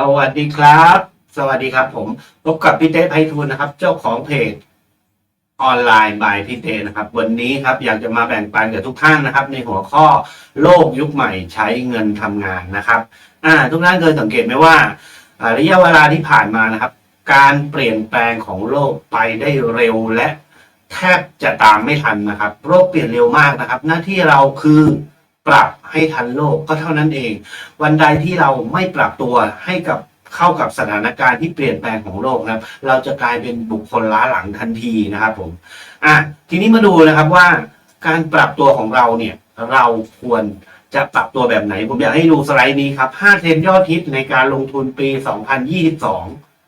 สวัสดีครับ สวัสดีครับ ผมพบกับพี่เต้ไพฑูรย์นะครับ เจ้าของเพจออนไลน์บายพี่เต้นะครับ วันนี้ครับอยากจะมาแบ่งปันกับทุกท่านนะครับ ในหัวข้อโลกยุคใหม่ใช้เงินทำงานนะครับ อ่า ทุกท่านเคยสังเกตไหมว่าระยะเวลาที่ผ่านมานะครับ การเปลี่ยนแปลงของโลกไปได้เร็วและแทบจะตามไม่ทันนะครับ โลกเปลี่ยนเร็วมากนะครับ หน้าที่เราคือ ปรับให้ทันโลกก็เท่านั้นเอง วันใดที่เราไม่ปรับตัวให้กับเข้ากับสถานการณ์ที่เปลี่ยนแปลงของโลกนะครับ เราจะกลายเป็นบุคคลล้าหลังทันทีนะครับผมอะทีนี้มาดูนะครับว่าการปรับตัวของเราเนี่ยเราควรจะปรับตัวแบบไหน ผมอยากให้ดูสไลด์นี้ครับ 5 เทรนด์ยอดฮิตในการลงทุนปี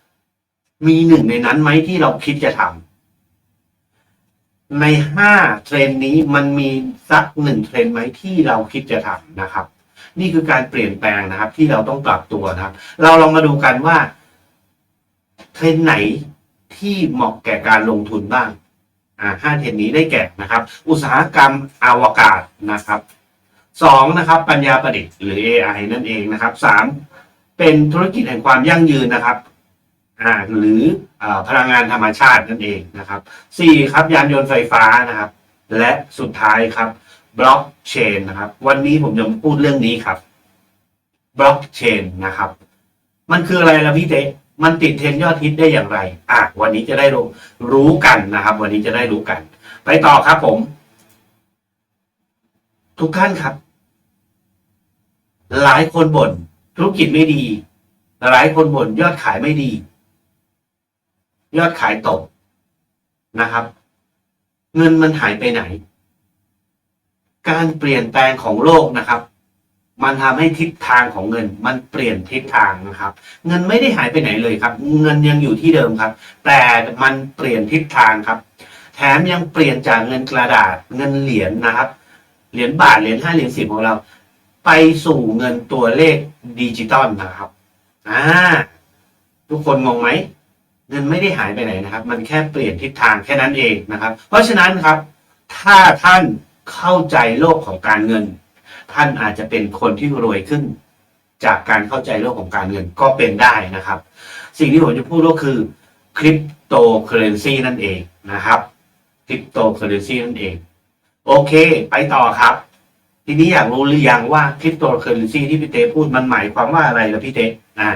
2022 มีหนึ่งในนั้นไหมที่เราคิดจะทำ ในห้าเทรนนี้มันมีสักหนึ่งเทรนไหมที่เราคิดจะทำนะครับ นี่คือการเปลี่ยนแปลงนะครับ ที่เราต้องปรับตัวนะครับ เราลองมาดูกันว่าเทรนไหนที่เหมาะแก่การลงทุนบ้างอ่าห้าเทรนนี้ได้แก่นะครับ อุตสาหกรรมอวกาศนะครับสองนะครับ ปัญญาประดิษฐ์หรือ AI นั่นเองนะครับสามเป็นธุรกิจแห่งความยั่งยืนนะครับ อ่าหรือพลังงานธรรมชาตินั่นเองนะครับสี่ครับยานยนต์ไฟฟ้านะครับ และสุดท้ายครับบล็อกเชนนะครับ วันนี้ผมจะพูดเรื่องนี้ครับบล็อกเชนนะครับ มันคืออะไรล่ะพี่เต้มันติดเทรนยอดฮิตได้อย่างไร อะ วันนี้จะได้รู้รู้กันนะครับ วันนี้จะได้รู้กัน ไปต่อครับผม ทุกท่านครับ หลายคนบ่นธุรกิจไม่ดี หลายคนบ่นยอดขายไม่ดี ยอดขายตกนะครับ เงินมันหายไปไหน การเปลี่ยนแปลงของโลกนะครับ มันทำให้ทิศทางของเงิน มันเปลี่ยนทิศทางนะครับ เงินไม่ได้หายไปไหนเลยครับ เงินยังอยู่ที่เดิมครับ แต่มันเปลี่ยนทิศทางครับ แถมยังเปลี่ยนจากเงินกระดาษเงินเหรียญนะครับ เหรียญบาทเหรียญห้าเหรียญสิบของเรา ไปสู่เงินตัวเลขดิจิตอลนะครับอ่าทุกคนงงไหม เงินไม่ได้หายไปไหนนะครับ มันแค่เปลี่ยนทิศทางแค่นั้นเองนะครับ เพราะฉะนั้นครับ ถ้าท่านเข้าใจโลกของการเงิน ท่านอาจจะเป็นคนที่รวยขึ้น จากการเข้าใจโลกของการเงินก็เป็นได้นะครับ สิ่งที่ผมจะพูดก็คือคริปโตเคอเรนซีนั่นเองนะครับคริปโตเคอเรนซีนั่นเอง โอเค ไปต่อครับ ทีนี้อยากรู้หรือยังว่าคริปโตเคอเรนซีที่พี่เต้พูดมันหมายความว่าอะไรล่ะพี่เต้อ่า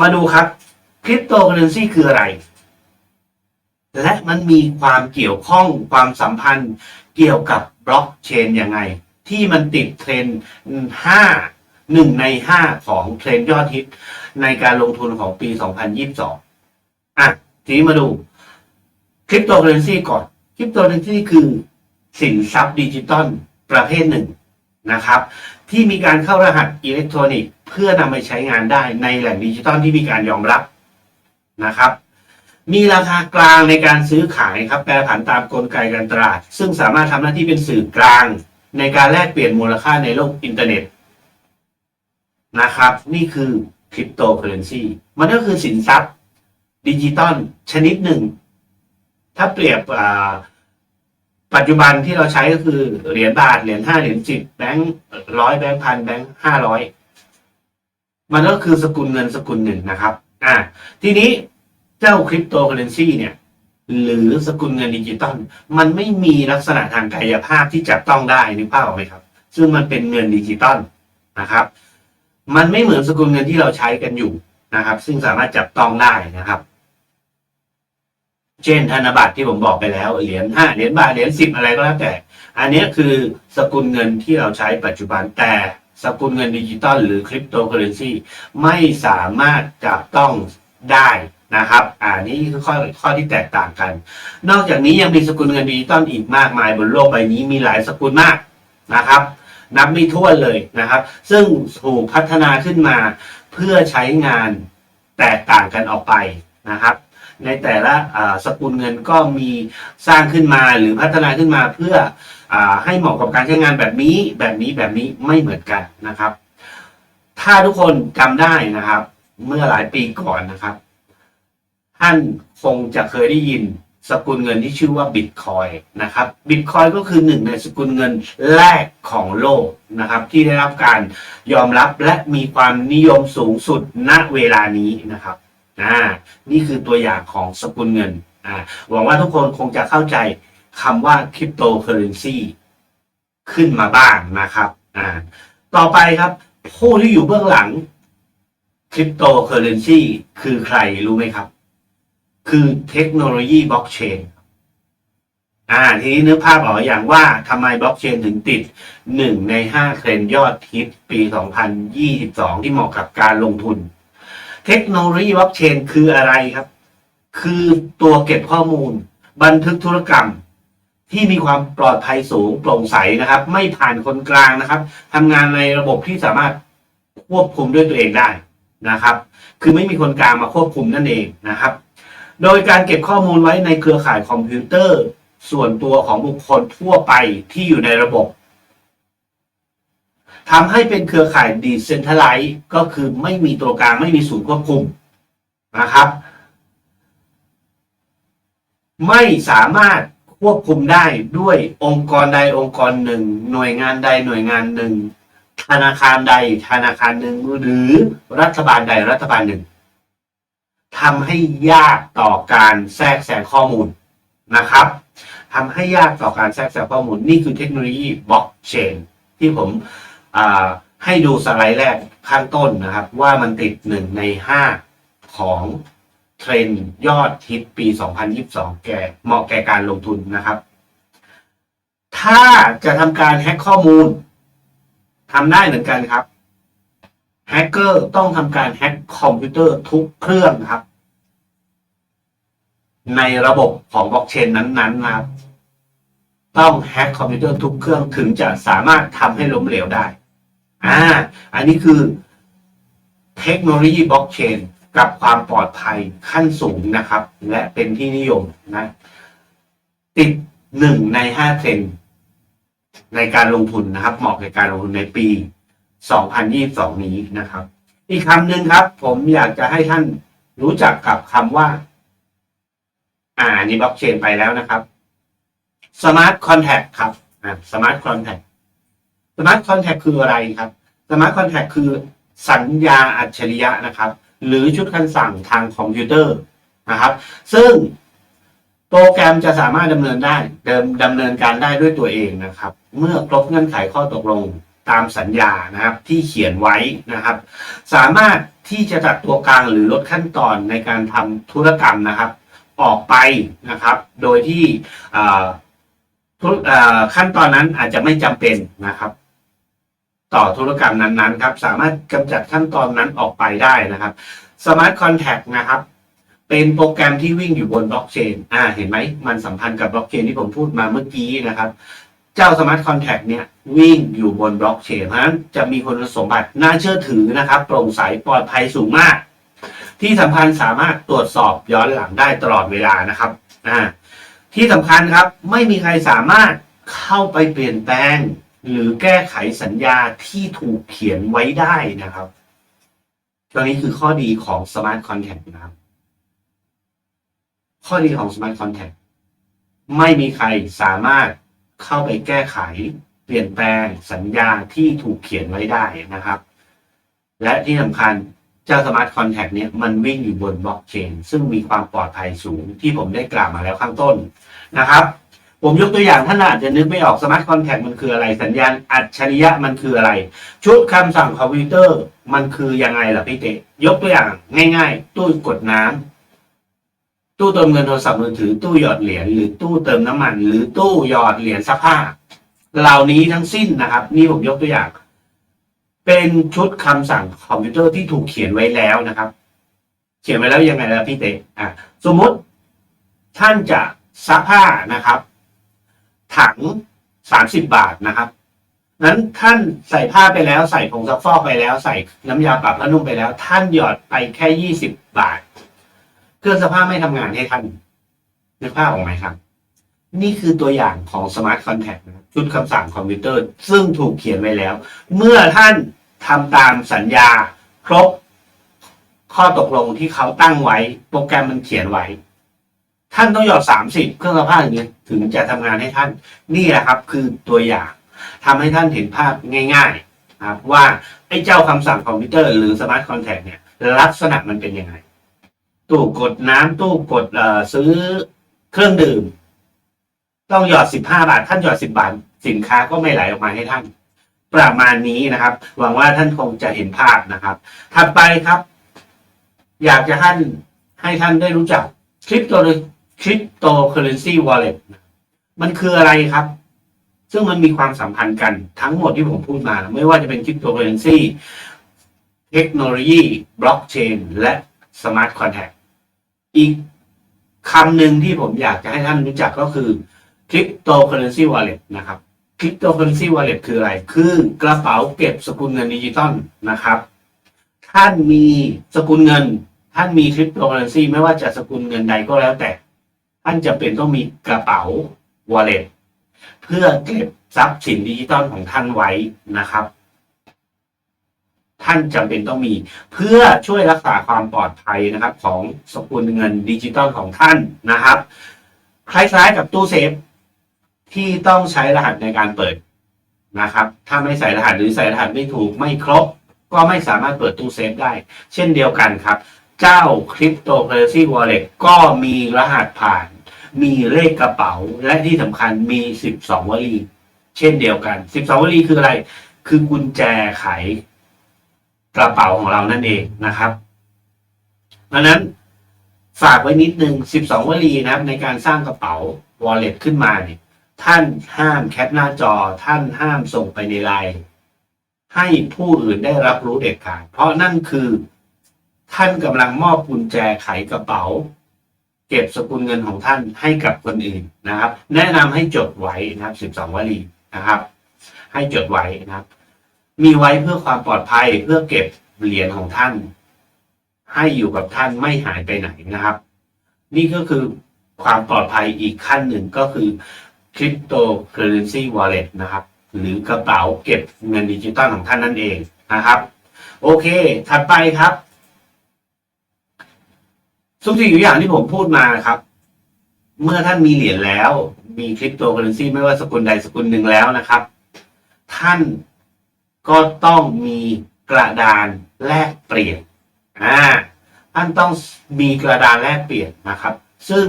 มาดูครับ คริปโตเคอเรนซีคืออะไร และมันมีความเกี่ยวข้องความสัมพันธ์เกี่ยวกับบล็อกเชนยังไง ที่มันติดเทรนด์ห้าหนึ่งในห้าของเทรนด์ยอดฮิตในการลงทุนของปี 2022 อะ ทีนี้มาดูคริปโตเคอเรนซีก่อนคริปโตเคอเรนซีคือสินทรัพย์ดิจิตอลประเภทหนึ่งนะครับ ที่มีการเข้ารหัสอิเล็กทรอนิกส์เพื่อนำไปใช้งานได้ในแหล่งดิจิตอลที่มีการยอมรับ นะครับ มีราคากลางในการซื้อขายครับแปรผันตามกลไกการตลาด ซึ่งสามารถทำหน้าที่เป็นสื่อกลาง ในการแลกเปลี่ยนมูลค่าในโลกอินเทอร์เน็ตนะครับ นี่คือคริปโตเคอเรนซีมันก็คือสินทรัพย์ดิจิตอลชนิดหนึ่ง ถ้าเปรียบปัจจุบันที่เราใช้ก็คือเหรียญบาทเหรียญห้าเหรียญสิบแบงค์ร้อยแบงค์พันแบงค์ห้าร้อยมันก็คือสกุลเงินสกุลหนึ่งนะครับ อ่า ทีนี้เจ้าคริปโตเคอเรนซีเนี่ย หรือสกุลเงินดิจิตอลมันไม่มีลักษณะทางกายภาพที่จับต้องได้นึกภาพออกไหมครับ ซึ่งมันเป็นเงินดิจิตอลนะครับ มันไม่เหมือนสกุลเงินที่เราใช้กันอยู่นะครับ ซึ่งสามารถจับต้องได้นะครับ เช่นธนบัตรที่ผมบอกไปแล้วเหรียญห้าเหรียญบาทเหรียญสิบอะไรก็แล้วแต่ อันนี้คือสกุลเงินที่เราใช้ปัจจุบันแต่ สกุลเงินดิจิตอลหรือคริปโตเคอเรนซีไม่สามารถจับต้องได้นะครับอ่านี่คือข้อข้อที่แตกต่างกัน นอกจากนี้ยังมีสกุลเงินดิจิตอลอีกมากมายบนโลกใบนี้มีหลายสกุลมากนะครับ นับไม่ถ้วนเลยนะครับ ซึ่งถูกพัฒนาขึ้นมาเพื่อใช้งานแตกต่างกันออกไปนะครับ ในแต่ละสกุลเงินก็มีสร้างขึ้นมาหรือพัฒนาขึ้นมาเพื่ออให้เหมาะกับการใช้งานแบบนี้แบบนี้แบบนี้ไม่เหมือนกันนะครับ ถ้าทุกคนจำได้นะครับ เมื่อหลายปีก่อนนะครับ ท่านคงจะเคยได้ยินสกุลเงินที่ชื่อว่าบิตคอยนะครับบิตคอยก็คือหนึ่งในสกุลเงินแรกของโลกนะครับ ที่ได้รับการยอมรับและมีความนิยมสูงสุดณเวลานี้นะครับ อ่านี่คือตัวอย่างของสกุลเงินอ่าหวังว่าทุกคนคงจะเข้าใจคำว่าคริปโตเคอเรนซีขึ้นมาบ้างนะครับอ่าต่อไปครับ ผู้ที่อยู่เบื้องหลังคริปโตเคอเรนซีคือใครรู้ไหมครับ คือเทคโนโลยีบล็อกเชนอ่าทีนี้นึกภาพออกอย่างว่าทำไมบล็อกเชนถึงติดหนึ่งในห้าเทรนยอดฮิตปี 2022 ที่เหมาะกับการลงทุน เทคโนโลยีบล็อกเชนคืออะไรครับ คือตัวเก็บข้อมูล บันทึกธุรกรรม ที่มีความปลอดภัยสูงโปร่งใสนะครับ ไม่ผ่านคนกลางนะครับทำงานในระบบที่สามารถควบคุมด้วยตัวเองได้นะครับ คือไม่มีคนกลางมาควบคุมนั่นเองนะครับ โดยการเก็บข้อมูลไว้ในเครือข่ายคอมพิวเตอร์ ส่วนตัวของบุคคลทั่วไปที่อยู่ในระบบ ทำให้เป็นเครือข่ายดีเซนทัลไลซ์ก็คือไม่มีตัวกลางไม่มีศูนย์ควบคุมนะครับ ไม่สามารถควบคุมได้ด้วยองค์กรใดองค์กรหนึ่ง หน่วยงานใดหน่วยงานหนึ่ง ธนาคารใดธนาคารหนึ่งหรือรัฐบาลใดรัฐบาลหนึ่งทำให้ยากต่อการแทรกแซงข้อมูลนะครับทำให้ยากต่อการแทรกแซงข้อมูลนี่คือเทคโนโลยีบล็อกเชนที่ผม ให้ดูสไลด์แรกข้างต้นนะครับ ว่ามันติดหนึ่งในห้าของเทรนยอดฮิตปี 2022 แก่เหมาะแก่การลงทุนนะครับ ถ้าจะทำการแฮ็กข้อมูลทำได้เหมือนกันครับแฮกเกอร์ต้องทำการแฮ็กคอมพิวเตอร์ทุกเครื่องครับ ในระบบของบล็อกเชนนั้นๆนะครับ ต้องแฮ็กคอมพิวเตอร์ทุกเครื่องถึงจะสามารถทำให้ล้มเหลวได้ อ่า อันนี้คือเทคโนโลยีบล็อกเชนกับความปลอดภัยขั้นสูงนะครับ และเป็นที่นิยมนะ ติดหนึ่งในห้าเทรนในการลงทุนนะครับ เหมาะกับการลงทุนในปี 2022 นี้นะครับ อีกคำหนึ่งครับ ผมอยากจะให้ท่านรู้จักกับคำว่า อ่านี้บล็อกเชนไปแล้วนะครับ Smart Contract ครับ อ่า Smart Contract Smart Contract คืออะไรครับ Smart Contract คือสัญญาอัจฉริยะนะครับ หรือชุดคำสั่งทางคอมพิวเตอร์นะครับ ซึ่งโปรแกรมจะสามารถดำเนินได้เดิมดำเนินการได้ด้วยตัวเองนะครับ เมื่อครบเงื่อนไขข้อตกลงตามสัญญานะครับที่เขียนไว้นะครับ สามารถที่จะตัดตัวกลางหรือลดขั้นตอนในการทำธุรกรรมนะครับ ออกไปนะครับ โดยที่ขั้นตอนนั้นอาจจะไม่จำเป็นนะครับ ต่อธุรกรรมนั้นๆครับสามารถกำจัดขั้นตอนนั้นออกไปได้นะครับ Smart Contract นะครับ เป็นโปรแกรมที่วิ่งอยู่บนบล็อกเชนอ่าเห็นไหมมันสัมพันธ์กับบล็อกเชนที่ผมพูดมาเมื่อกี้นะครับ เจ้า Smart Contract เนี่ยวิ่งอยู่บนบล็อกเชนเพราะฉะนั้นจะมีคุณสมบัติน่าเชื่อถือนะครับ โปร่งใสปลอดภัยสูงมาก ที่สำคัญสามารถตรวจสอบย้อนหลังได้ตลอดเวลานะครับอ่าที่สำคัญครับไม่มีใครสามารถเข้าไปเปลี่ยนแปลง หรือแก้ไขสัญญาที่ถูกเขียนไว้ได้นะครับตัวนี้คือข้อดีของ Smart Contract นะครับ ข้อดีของ Smart Contract ไม่มีใครสามารถเข้าไปแก้ไข เปลี่ยนแปลงสัญญาที่ถูกเขียนไว้ได้นะครับ และที่สำคัญเจ้า Smart Contract เนี่ยมันวิ่งอยู่บนบล็อกเชนซึ่งมีความปลอดภัยสูงที่ผมได้กล่าวมาแล้วข้างต้นนะครับ ผมยกตัวอย่างท่านอาจจะนึกไม่ออก Smart Contract มันคืออะไร สัญญาณอัจฉริยะมันคืออะไร ชุดคำสั่งคอมพิวเตอร์มันคือยังไงล่ะพี่เตะยกตัวอย่างง่าย ๆ ตู้กดน้ำตู้เติมเงินโทรศัพท์มือถือตู้หยอดเหรียญหรือตู้เติมน้ำมัน หรือตู้หยอดเหรียญซักผ้าเหล่านี้ทั้งสิ้นนะครับ นี่ผมยกตัวอย่าง เป็นชุดคำสั่งคอมพิวเตอร์ที่ถูกเขียนไว้แล้วนะครับ เขียนไว้แล้วยังไงล่ะพี่เตะอะสมมุติท่านจะซักผ้านะครับ ถังสามสิบบาทนะครับนั้นท่านใส่ผ้าไปแล้วใส่ผงซักฟอกไปแล้วใส่น้ำยาปรับผ้านุ่มไปแล้ว ท่านหยอดไปแค่ยี่สิบบาท เครื่องซักผ้าไม่ทำงานให้ท่านนึกภาพออกไหมครับ นี่คือตัวอย่างของ Smart Contact นะคชุดคำสั่งคอมพิวเตอร์ ซึ่งถูกเขียนไว้แล้ว เมื่อท่านทำตามสัญญา ครบข้อตกลงที่เขาตั้งไว้ โปรแกรมมันเขียนไว้ ท่านต้องหยอดสามสิบเครื่องซักผ้าอย่างเงี้ยถึงจะทำงานให้ท่านนี่แหละครับ คือตัวอย่างทำให้ท่านเห็นภาพง่ายๆนะครับว่าไอ้เจ้าคำสั่งคอมพิวเตอร์หรือสมาร์ทคอนแทคเนี่ย ลักษณะมันเป็นยังไง ตู้กดน้ำตู้กดเอ่อซื้อเครื่องดื่ม ต้องหยอดสิบห้าบาท ท่านหยอดสิบบาท สินค้าก็ไม่ไหลออกมาให้ท่าน ประมาณนี้นะครับ หวังว่าท่านคงจะเห็นภาพนะครับถัดไปครับ อยากจะท่านให้ท่านได้รู้จักคริปโต คริปโตเคอเรนซีวอลเล็ตมันคืออะไรครับ ซึ่งมันมีความสัมพันธ์กันทั้งหมดที่ผมพูดมา ไม่ว่าจะเป็นคริปโตเคอเรนซีเทคโนโลยีบล็อกเชนและสมาร์ทคอนแทคอีกคำหนึ่งที่ผมอยากจะให้ท่านรู้จักก็คือคริปโตเคอเรนซีวอลเล็ตนะครับคริปโตเคอเรนซีวอลเล็ตคืออะไร คือกระเป๋าเก็บสกุลเงินดิจิตอลนะครับ ท่านมีสกุลเงิน ท่านมีคริปโตเคอเรนซีไม่ว่าจะสกุลเงินใดก็แล้วแต่ ท่านจะเป็นต้องมีกระเป๋าวอลเล็ตเพื่อเก็บทรัพย์สินดิจิตอลของท่านไว้นะครับ ท่านจำเป็นต้องมี เพื่อช่วยรักษาความปลอดภัยนะครับ ของสกุลเงินดิจิตอลของท่านนะครับ คล้ายๆกับตู้เซฟที่ต้องใช้รหัสในการเปิดนะครับ ถ้าไม่ใส่รหัสหรือใส่รหัสไม่ถูกไม่ครบ ก็ไม่สามารถเปิดตู้เซฟได้ เช่นเดียวกันครับ เจ้าคริปโตเคอเรซีวอลเล็ตก็มีรหัสผ่าน มีเลขกระเป๋าและที่สำคัญมี 12 วลี เช่นเดียวกัน 12 วลีคืออะไร คือกุญแจไขกระเป๋าของเรานั่นเองนะครับดังนั้นฝากไว้นิดนึง 12 วลีนะครับ ในการสร้างกระเป๋า wallet ขึ้นมาเนี่ยท่านห้ามแคปหน้าจอ ท่านห้ามส่งไปในไลน์ให้ผู้อื่นได้รับรู้เด็ดขาดเพราะนั่นคือ ท่านกำลังมอบกุญแจไขกระเป๋า เก็บสกุลเงินของท่านให้กับคนอื่นนะครับ แนะนำให้จดไว้นะครับ 12 วลีนะครับ ให้จดไว้นะครับ มีไว้เพื่อความปลอดภัยเพื่อเก็บเหรียญของท่าน ให้อยู่กับท่านไม่หายไปไหนนะครับ นี่ก็คือความปลอดภัยอีกขั้นหนึ่งก็คือคริปโตเคอเรนซีวอลเล็ตนะครับ หรือกระเป๋าเก็บเงินดิจิตอลของท่านนั่นเองนะครับ โอเค ถัดไปครับ ทุกสิ่งทุกอย่างที่ผมพูดมาครับ เมื่อท่านมีเหรียญแล้ว มีคริปโตเคอเรนซีไม่ว่าสกุลใดสกุลหนึ่งแล้วนะครับ ท่านก็ต้องมีกระดานแลกเปลี่ยนอ่าท่านต้องมีกระดานแลกเปลี่ยนนะครับ ซึ่ง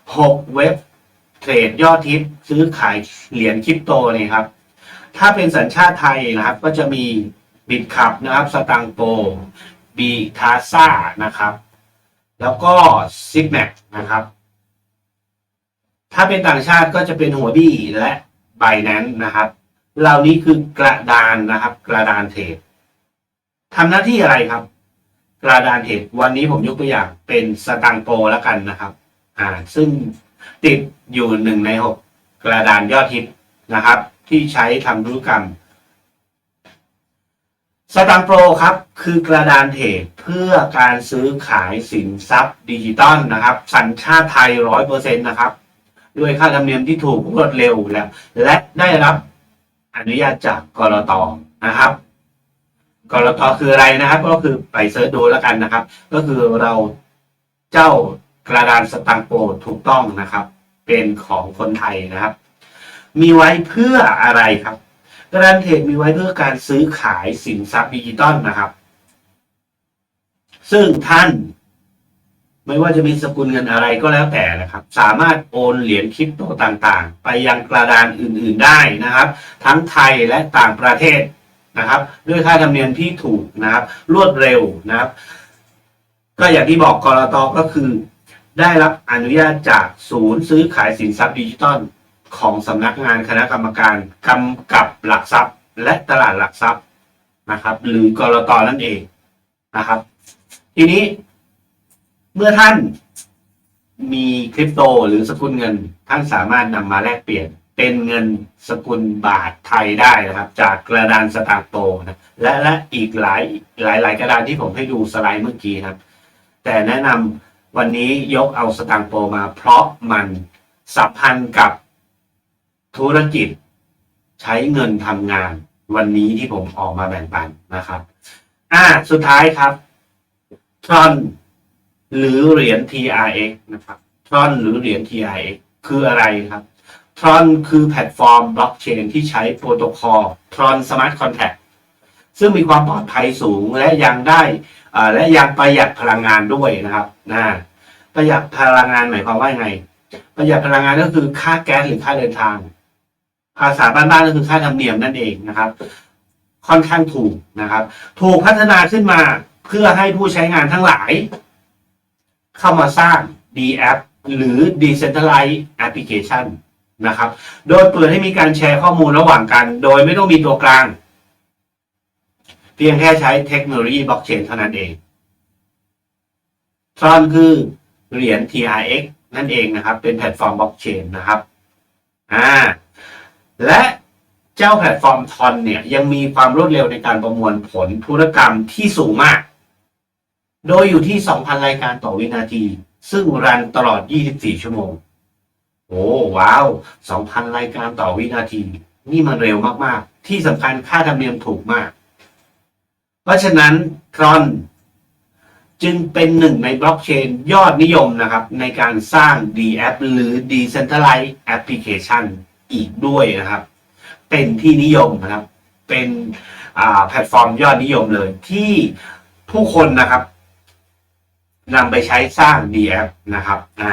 6 เว็บเทรดยอดทิปซื้อขายเหรียญคริปโตนี่ครับ ถ้าเป็นสัญชาติไทยนะครับ ก็จะมีบิตคับนะครับสตังโปบีทาซ่านะครับ แล้วก็ซิปแมกนะครับ ถ้าเป็นต่างชาติก็จะเป็นหัวบี้และไบแนนนะครับ เหล่านี้คือกระดานนะครับ กระดานเทรดทำหน้าที่อะไรครับ กระดานเทรดวันนี้ผมยกตัวอย่างเป็นสตังโปแล้วกันนะครับ อ่า ซึ่งติดอยู่หนึ่งในหกกระดานยอดฮิตนะครับ ที่ใช้ทำธุรกรรม สตังโปรครับคือกระดานเทรดเพื่อการซื้อขายสินทรัพย์ดิจิตอลนะครับ สัญชาติไทยร้อยเปอร์เซ็นต์นะครับ ด้วยค่าธรรมเนียมที่ถูกรวดเร็วและและได้รับอนุญาตจากกรตนะครับกรตคืออะไรนะครับ ก็คือไปเสิร์ชดูแล้วกันนะครับ ก็คือเราเจ้ากระดานสตังโปรถูกต้องนะครับ เป็นของคนไทยนะครับ มีไว้เพื่ออะไรครับ กระดานเทรดมีไว้เพื่อการซื้อขายสินทรัพย์ดิจิตอลนะครับ ซึ่งท่าน ไม่ว่าจะมีสกุลเงินอะไรก็แล้วแต่นะครับ สามารถโอนเหรียญคริปโตต่างๆ ไปยังกระดานอื่นๆได้นะครับ ทั้งไทยและต่างประเทศนะครับ ด้วยค่าธรรมเนียมที่ถูกนะครับ รวดเร็วนะครับ ก็อย่างที่บอกกรตก็คือ ได้รับอนุญาตจากศูนย์ซื้อขายสินทรัพย์ดิจิตอล ของสำนักงานคณะกรรมการกำกับหลักทรัพย์ และตลาดหลักทรัพย์นะครับ หรือกรตนั่นเองนะครับ ทีนี้เมื่อท่านมีคริปโตหรือสกุลเงิน ท่านสามารถนำมาแลกเปลี่ยนเป็นเงินสกุลบาทไทยได้นะครับ จากกระดานสตางค์โตนะและและอีกหลายหลายหลายกระดานที่ผมให้ดูสไลด์เมื่อกี้นะครับ แต่แนะนำวันนี้ยกเอาสตางโปมาเพราะมันสัมพันธ์กับ ธุรกิจ ใช้เงินทำงาน วันนี้ที่ผมออกมาแบ่งปันนะครับ อ่า สุดท้ายครับทรอนหรือเหรียญ TRX นะครับท Tron หรือเหรียญ TRX คืออะไรครับ Tron คือแพลตฟอร์มบล็อกเชนที่ใช้โปรโตคอล Tron Smart Contract ซึ่งมีความปลอดภัยสูงและยังได้อ่าและยังประหยัดพลังงานด้วยนะครับนะประหยัดพลังงานหมายความว่าไง ประหยัดพลังงานก็คือค่าแก๊สหรือค่าเดินทาง ภาษาบ้านๆก็คือค่าธรรมเนียมนั่นเองนะครับ ค่อนข้างถูกนะครับ ถูกพัฒนาขึ้นมาเพื่อให้ผู้ใช้งานทั้งหลาย เข้ามาสร้าง D app หรือ Decentralized Application นะครับ โดยเปิดให้มีการแชร์ข้อมูลระหว่างกัน โดยไม่ต้องมีตัวกลาง เพียงแค่ใช้เทคโนโลยีบล็อกเชนเท่านั้นเอง Tron คือเหรียญ TRX นั่นเองนะครับ เป็นแพลตฟอร์มบล็อกเชนนะครับ อ่า และเจ้าแพลตฟอร์มทอนเนี่ยยังมีความรวดเร็วในการประมวลผลธุรกรรมที่สูงมาก โดยอยู่ที่ 2,000 รายการต่อวินาที ซึ่งรันตลอด 24 ชั่วโมง โอ้ว้าว 2,000 รายการต่อวินาที นี่มันเร็วมาก ๆ ที่สำคัญค่าธรรมเนียมถูกมาก เพราะฉะนั้นทรอนจึงเป็นหนึ่งในบล็อกเชนยอดนิยมนะครับ ในการสร้าง D app หรือ Decentralized Application อีกด้วยนะครับ เป็นที่นิยมนะครับ เป็นแพลตฟอร์มยอดนิยมเลย ที่ผู้คนนะครับนำไปใช้สร้าง D app นะครับอ่า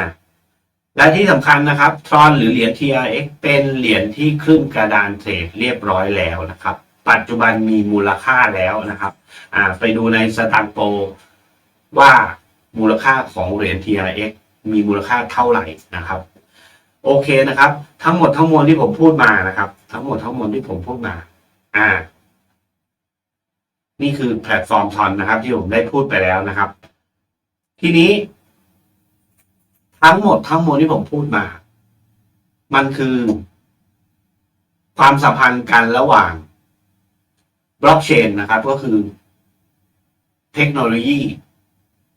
และที่สำคัญนะครับทรอนหรือเหรียญ TRX เป็นเหรียญที่ขึ้นกระดานเทรดเรียบร้อยแล้วนะครับ ปัจจุบันมีมูลค่าแล้วนะครับอ่าไปดูในสตางโปว่ามูลค่าของเหรียญ TRX มีมูลค่าเท่าไหร่นะครับ โอเคนะครับ ทั้งหมดทั้งมวลที่ผมพูดมานะครับ ทั้งหมดทั้งมวลที่ผมพูดมา อ่า นี่คือแพลตฟอร์มทอนนะครับ ที่ผมได้พูดไปแล้วนะครับ ทีนี้ ทั้งหมดทั้งมวลที่ผมพูดมา มันคือ ความสัมพันธ์กันระหว่างบล็อกเชนนะครับ ก็คือ เทคโนโลยี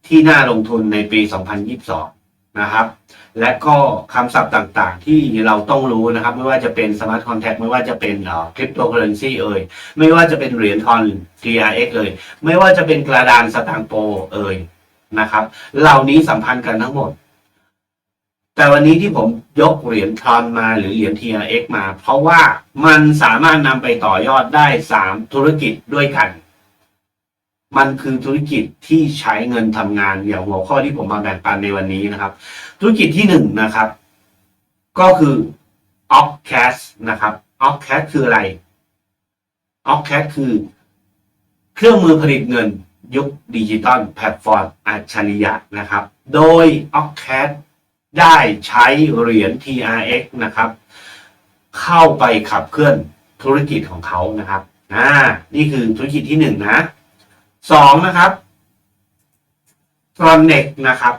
ที่น่าลงทุนในปี 2022 นะครับ และก็คำศัพท์ต่างๆ ที่เราต้องรู้นะครับ ไม่ว่าจะเป็น Smart Contract ไม่ว่าจะเป็นคริปโตเคอเรนซีเอ่ยไม่ว่าจะเป็นเหรียญทอน TRX เอ่ยไม่ว่าจะเป็นกระดานสตางโปเอ่ยนะครับ เหล่านี้สัมพันธ์กันทั้งหมด แต่วันนี้ที่ผมยกเหรียญทอนมาหรือเหรียญ TRX มา เพราะว่ามันสามารถนำไปต่อยอดได้สามธุรกิจด้วยกัน มันคือธุรกิจที่ใช้เงินทำงานอย่างหัวข้อที่ผมมาแบ่งปันในวันนี้นะครับ ธุรกิจที่หนึ่งนะครับ ก็คือ o c c a s นะครับ o c c a s คืออะไร o c c a s คือ เครื่องมือผลิตเงินยุคดิจิตอลแพลตฟอร์มอัจฉริยะนะครับ โดย o c c a s ได้ใช้เหรียญ TRX นะครับ เข้าไปขับเคลื่อนธุรกิจของเขานะครับอ่านี่คือธุรกิจที่หนึ่งนะ สองนะครับ t r o n e x นะครับ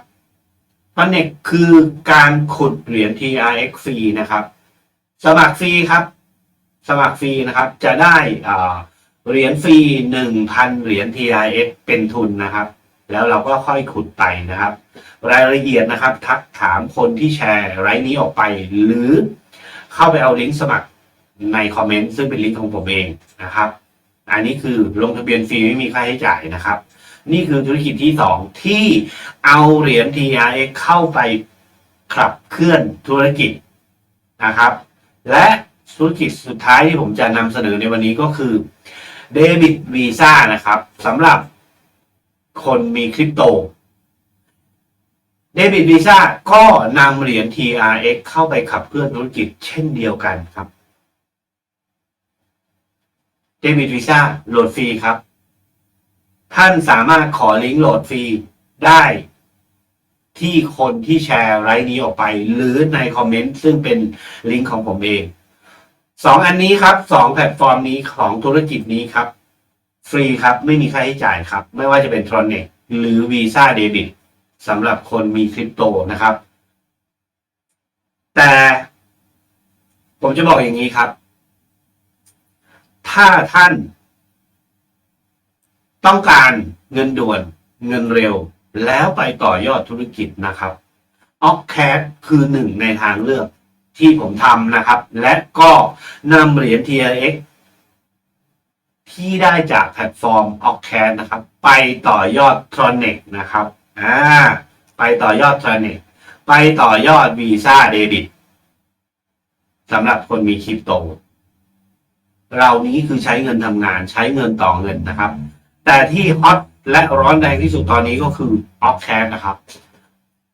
t r o n e x คือการขุดเหรียญ TRX ฟรีนะครับ สมัครฟรีครับ สมัครฟรีนะครับ จะได้เหรียญฟรีหนึ่งพันเหรียญ TRX เป็นทุนนะครับ แล้วเราก็ค่อยขุดไปนะครับ รายละเอียดนะครับ ทักถามคนที่แชร์ไลน์นี้ออกไป หรือเข้าไปเอาลิงก์สมัครในคอมเมนต์ซึ่งเป็นลิงก์ของผมเองนะครับ อันนี้คือลงทะเบียนฟรีไม่มีค่าใช้จ่ายนะครับ นี่คือธุรกิจที่สองที่เอาเหรียญ TRX เข้าไปขับเคลื่อนธุรกิจนะครับ และธุรกิจสุดท้ายที่ผมจะนำเสนอในวันนี้ก็คือเดบิตวีซ่านะครับสำหรับคนมีคริปโตเดบิตวีซ่าก็นำเหรียญ TRX เข้าไปขับเคลื่อนธุรกิจเช่นเดียวกันครับ เดบิตวีซ่าโหลดฟรีครับ ท่านสามารถขอลิงก์โหลดฟรีได้ที่คนที่แชร์ไลน์นี้ออกไป หรือในคอมเมนต์ซึ่งเป็นลิงก์ของผมเองสองอันนี้ครับสองแพลตฟอร์มนี้ของธุรกิจนี้ครับ ฟรีครับไม่มีค่าใช้จ่ายครับ ไม่ว่าจะเป็น t r o n e x หรือ Visa Debit สำหรับคนมีคริปโตนะครับ แต่ ผมจะบอกอย่างนี้ครับ ถ้าท่าน ต้องการเงินด่วน เงินเร็ว แล้วไปต่อยอดธุรกิจนะครับออกแคสคือหนึ่งในทางเลือกที่ผมทำนะครับ และก็นำเหรียญ TRX ที่ได้จากแพลตฟอร์ม o c a s นะครับ ไปต่อยอด t r o n e x นะครับอ่าไปต่อยอด t r o n e x ไปต่อยอดวีซ่าเดบิตสำหรับคนมีคริปโต เรานี้คือใช้เงินทำงานใช้เงินต่อเงินนะครับ แต่ที่ฮอตและร้อนแรงที่สุดตอนนี้ก็คือออฟแคสนะครับ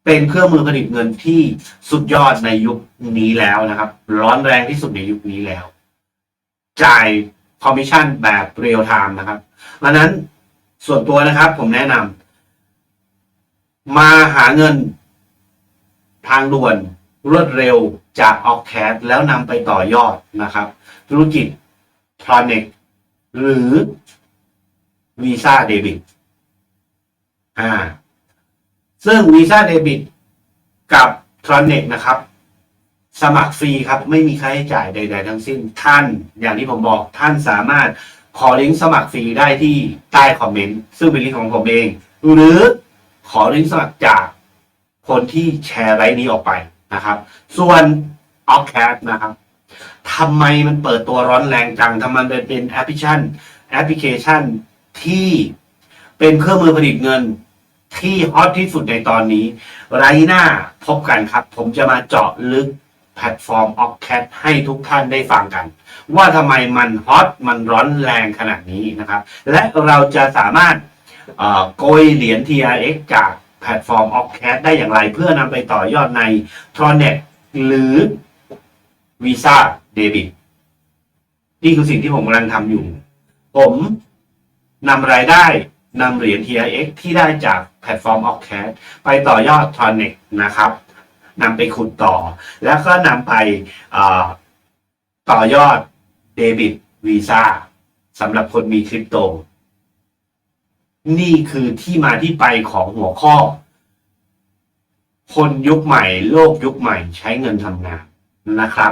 เป็นเครื่องมือผลิตเงินที่สุดยอดในยุคนี้แล้วนะครับ ร้อนแรงที่สุดในยุคนี้แล้ว จ่ายคอมมิชชั่นแบบเรียลไทม์นะครับดังนั้นส่วนตัวนะครับผมแนะนำมาหาเงินทางด่วนรวดเร็วจากออกแคสแล้วนำไปต่อยอดนะครับ ธุรกิจ ทรอนิกหรือวีซ่าเดบิตอ่า ซึ่งวีซ่าเดบิตกับทรอนิกนะครับ สมัครฟรีครับ ไม่มีค่าใช้จ่ายใด ๆ ทั้งสิ้นท่าน อย่างที่ผมบอกท่านสามารถขอลิงก์สมัครฟรีได้ที่ใต้คอมเมนต์ซึ่งเป็นลิงก์ของผมเอง หรือขอลิงก์สมัครจากคนที่แชร์ไลน์นี้ออกไปนะครับ ส่วน o c a s นะครับ ทำไมมันเปิดตัวร้อนแรงจังทำไมมันเป็นแอปพลิเคชันแอปพลิเคชันที่เป็นเครื่องมือผลิตเงินที่ฮอตที่สุดในตอนนี้ ไรหน้าพบกันครับ ผมจะมาเจาะลึกแพลตฟอร์ม o c c a t ให้ทุกท่านได้ฟังกัน ว่าทำไมมันฮอตมันร้อนแรงขนาดนี้นะครับ และเราจะสามารถโกยเหรียญ TRX จากแพลตฟอร์ม o c c a t ได้อย่างไร เพื่อนำไปต่อยอดใน t r o n e t หรือ Visa Debit นี่คือสิ่งที่ผมกำลังทำอยู่ ผมนำรายได้นำเหรียญ TRX ที่ได้จากแพลตฟอร์ม o c c a t ไปต่อยอด t r o n e t นะครับนำไปขุดต่อ แล้วก็นำไปต่อยอดเดบิตวีซ่าสำหรับคนมีคริปโต นี่คือที่มาที่ไปของหัวข้อ คนยุคใหม่ โลกยุคใหม่ใช้เงินทำงานนะครับ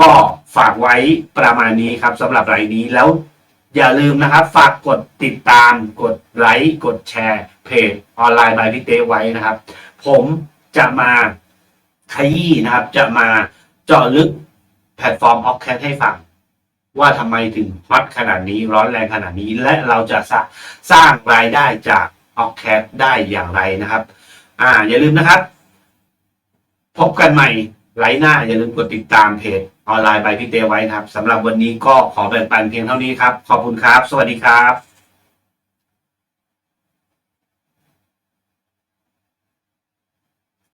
ก็ฝากไว้ประมาณนี้ครับสำหรับรายนี้แล้วอย่าลืมนะครับ ฝากกดติดตามกดไลค์กดแชร์เพจออนไลน์บายพี่เต้ไว้นะครับ ผมจะมาขยี้นะครับ จะมาเจาะลึกแพลตฟอร์มออฟแคทให้ฟัง ว่าทำไมถึงฮอตขนาดนี้ร้อนแรงขนาดนี้ และเราจะสร้างสร้างรายได้จากออฟแคทได้อย่างไรนะครับ อ่าอย่าลืมนะครับ พบกันใหม่ไลฟ์หน้าอย่าลืมกดติดตามเพจ ออนไลน์บายพี่เตไว้นะครับสำหรับวันนี้ก็ขอแบ่งปันเพียงเท่านี้ครับ ขอบคุณครับ สวัสดีครับ